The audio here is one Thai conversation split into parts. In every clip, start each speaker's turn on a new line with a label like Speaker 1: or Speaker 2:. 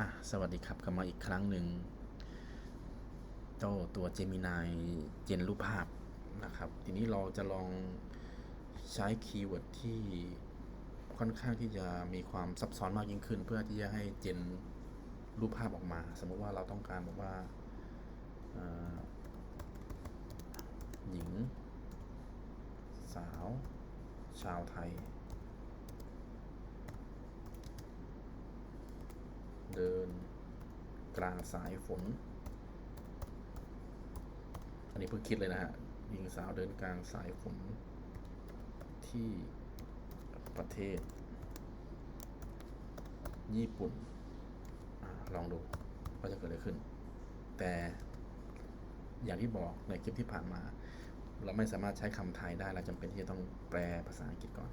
Speaker 1: อะสวัสดีครับกลับมาอีกครั้งหนึ่งเจ้าตัว Gemini เจนรูปภาพนะครับ ทีนี้เราจะลองใช้คีย์เวิร์ดที่ค่อนข้างที่จะมีความซับซ้อนมากยิ่งขึ้น เพื่อที่จะให้เจนรูปภาพออกมา สมมติว่าเราต้องการบอกว่าหญิง สาว ชาวไทย เดินกลางสายฝน อันนี้เพิ่งคิดเลยนะฮะหญิงสาวเดินกลางสายฝนที่ประเทศ ญี่ปุ่นอลองดูว่าจะเกิดอะไรขึ้น แต่อย่างที่บอกในคลิปที่ผ่านมา เราไม่สามารถใช้คำไทยได้เราจำเป็นที่จะต้องแปลภาษาอังกฤษก่อน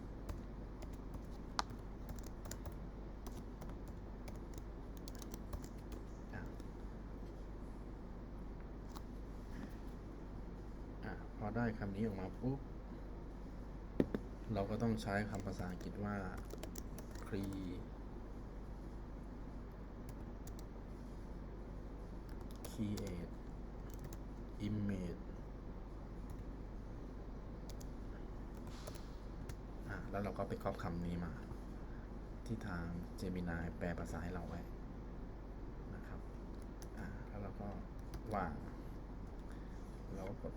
Speaker 1: อะ อะพอได้คำนี้ออกมาปุ๊บ เราก็ต้องใช้คำภาษาอังกฤษว่า cre create image อะแล้วเราก็ไปครอบคำนี้มา ที่ทาง Gemini แปลภาษาให้เราไว้นะครับแล้วเราก็วางแล้วก็กด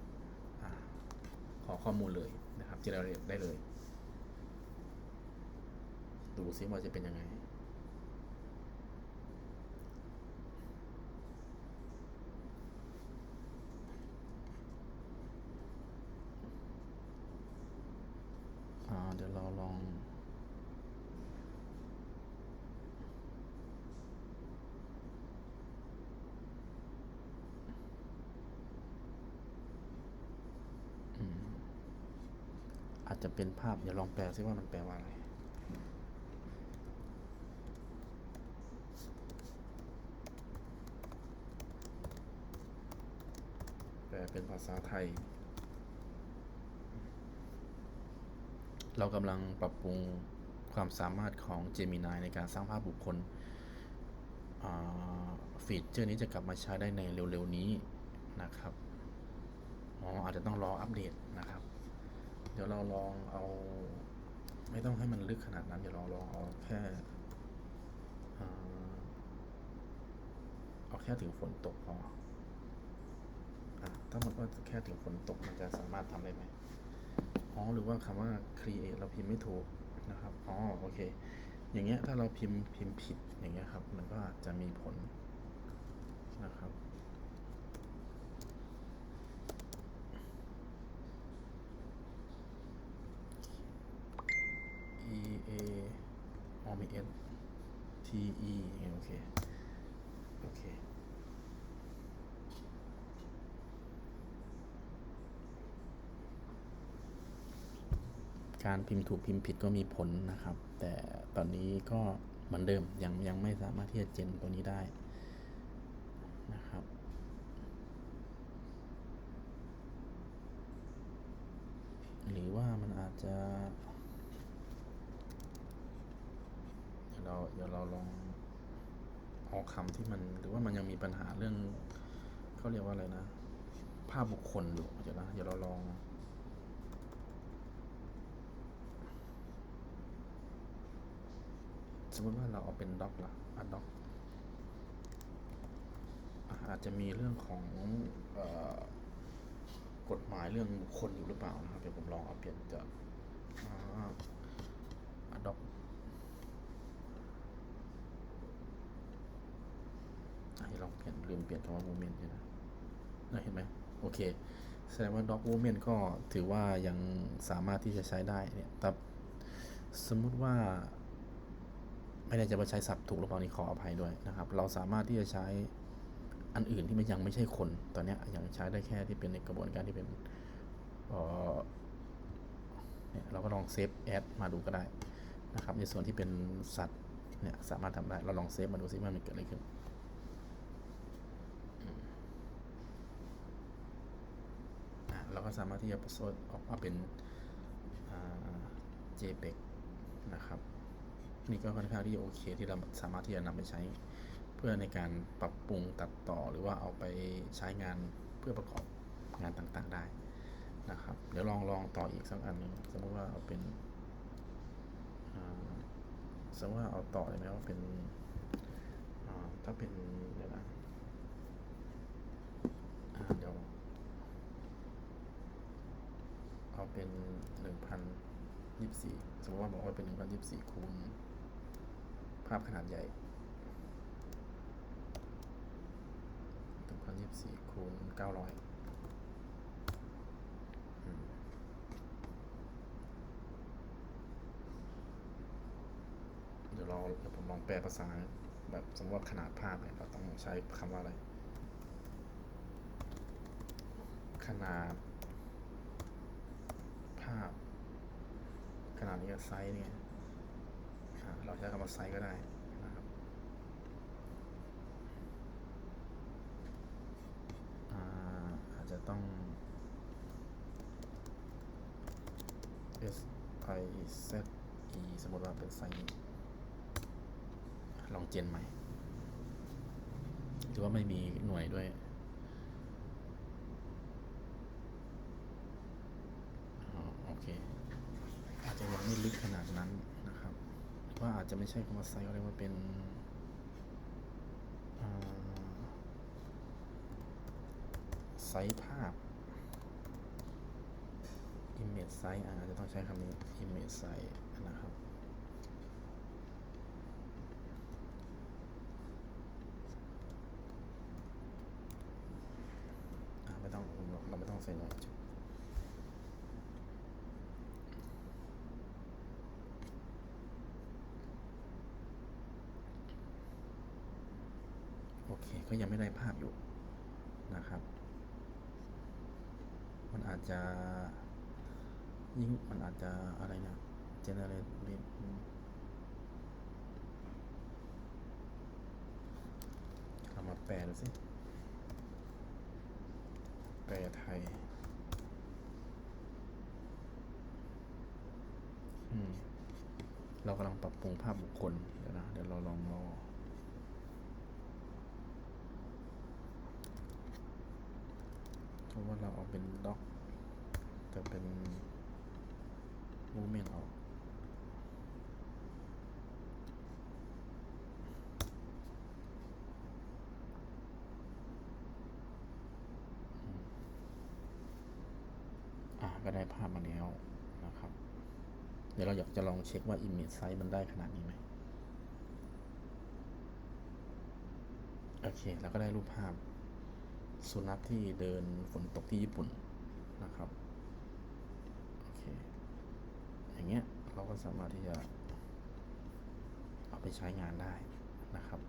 Speaker 1: ขอข้อมูลเลยนะครับ g e n e r a t ได้เลย ดูซิว่าจะเป็นยังไงเดี๋ยวเราลอง อา จจะเป็นภาพ เดี๋ยวลองแปลซิว่ามันแปลว่าอะไรแปลเป็นภาษาไทย เรากำลังปรับปรุงความสามารถของ Gemini ในการสร้างภาพบุคคลฟีเจอร์นี้จะกลับมาใช้ได้ในเร็ว ๆ นี้นะครับ อ๋อ อาจจะต้องรออัปเดตนะครับ เดี๋ยวเราลองเอา ไม่ต้องให้มันลึกขนาดนั้น เดี๋ยวเราลองเอาแค่เอาแค่ถึงฝนตกพออถ้ามันว่าแค่ถึงฝนตกมันจะสามารถทำได้ไหมอ๋อหรือว่าคำว่า create เราพิมพ์ไม่ถูกนะครับ อ๋อ โอเค อย่างเงี้ย ถ้าเราพิมพ์พิมพ์ผิด อย่างเงี้ยครับ มันก็จะมีผลนะครับ E A อ๋อมี S T E โอเค โอเค การพิมพ์ถูกพิมพ์ผิดก็มีผลนะครับ แต่ตอนนี้ก็เหมือนเดิม ยังยังไม่สามารถที่จะเจนตัวนี้ได้นะครับหรือว่ามันอาจจะ เดี๋ยวเราเดี๋ยวเราลองเอาคำที่มันหรือว่ามันยังมีปัญหาเรื่องเขาเรียกว่าอะไรนะ ภาพบุคคลอยู่เดี๋ยวนะเดี๋ยวเราลองสมมติว่าเราเอาเป็นด็อกละอะด็อกอาจจะมีเรื่องของกฎหมายเรื่องบุคคลอยู่หรือเปล่านะครับเดี๋ยวผมลองเอาเปลี่ยนจากอะด็อก อ่เดี๋ยวลองเปลี่ยนลืมเปลี่ยนคำว่า movement ใช่ไหมเห็นไหมโอเค แสดงว่า dog movement ก็ถือว่ายังสามารถที่จะใช้ได้เนี่ยแต่สมมุติว่า ไม่ได้จะมาใช้ศัพท์ถูกหรือเปล่านี่ขออภัยด้วยนะครับ เราสามารถที่จะใช้อันอื่นที่มันยังไม่ใช่คน ตอนนี้ยังใช้ได้แค่ที่เป็นในกระบวนการที่เป็นเออเนี่ยเราก็ลองเซฟแอดมาดูก็ได้นะครับ ในส่วนที่เป็นสัตว์เนี่ยสามารถทำได้ เราลองเซฟมาดูซิว่ามันเกิดอะไรขึ้น อะเราก็ สามารถที่จะโซดออกมาเป็น JPEG นะครับ นี่ก็ค่อนข้างที่จะโอเคที่เราสามารถที่จะนำไปใช้ เพื่อในการปรับปรุงตัดต่อหรือว่าเอาไปใช้งานเพื่อประกอบงานต่างๆได้นะครับ เดี๋ยวลองลองต่ออีกสักอันหนึ่งสมมติว่าเอาเป็นสมมติว่าเอาต่อเลยไหมว่าเป็นถ้าเป็นเดี๋ยวนะเดี๋ยว เป็นหนึ่งพันยี่สี่สมมติว่าบอกว่าเป็นหนึ่งพันยี่สี่คูณ ภาพขนาดใหญ่หนึ่งพันยี่สี่คูณเก้าร้อยเดี๋ยวเราเดี๋ยวผมลองแปลภาษาแบบสมมติว่าขนาดภาพเนี่ยเราต้องใช้คำว่าอะไร ขนาดาพ ขนาดนี้กับไซส์เนี่ยเราใช้คำว่าไซส์ก็ได้นะครับอ่าอาจจะต้อง S I Z E สมมติว่าเป็นไซส์ลองเจนใหม่ หรือว่าไม่มีหน่วยด้วย อ๋อโอเค อาจจะยังไม่ลึกข นาดนั้นนะครับ ว่าอาจจะไม่ใช่คำว่าไซส์เรียกว่าเป็นไซส์ภาพ image size อาจจะต้องใช้คำนี้ image size นะครับไม่ต้องเราไม่ต้องใส่หน่วยจุด โอเค ก็ยังไม่ได้ภาพอยู่นะครับ มันอาจจะยิ่งมันอาจจะอะไรนะ generate เรามาแปลดูสิแปลไทยอืมเรากำลังปรับปรุงภาพบุคคล เดี๋ยวนะ เดี๋ยวเราลองรอ เพ ราะว่าเราเอาเป็นด็อกแต่เป็นมูเมนต์ออกอืมอ่าก็ได้ภาพมาแล้วนะครับ เดี๋ยวเราอยากจะลองเช็คว่า image size มันได้ขนาดนี้ไหมโอเคแล้วก็ได้รูปภาพ สุนัขที่เดินฝนตกที่ญี่ปุ่นนะครับโอเคอย่างเงี้ยเราก็สามารถที่จะเอาไปใช้งานได้นะครับ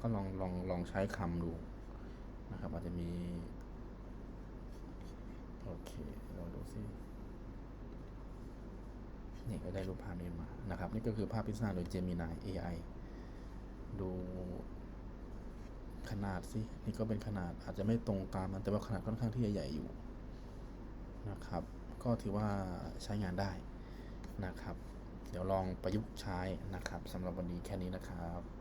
Speaker 1: ก็ลองลองลองใช้คำดูนะครับอาจจะมี โอเคเราดูซินี่ก็ได้รูปภาพนี้มานะครับ นี่ก็คือภาพที่สร้าโดย Gemini AI ดู นาดสินี่ก็เป็นขนาดอาจจะไม่ตรงตามนั้นแต่ว่าขนาดค่อนข้างที่จะใหญ่อยู่นะครับ ก็ถือว่าใช้งานได้นะครับ เดี๋ยวลองประยุกต์ใช้นะครับสำหรับวันนี้แค่นี้นะครับ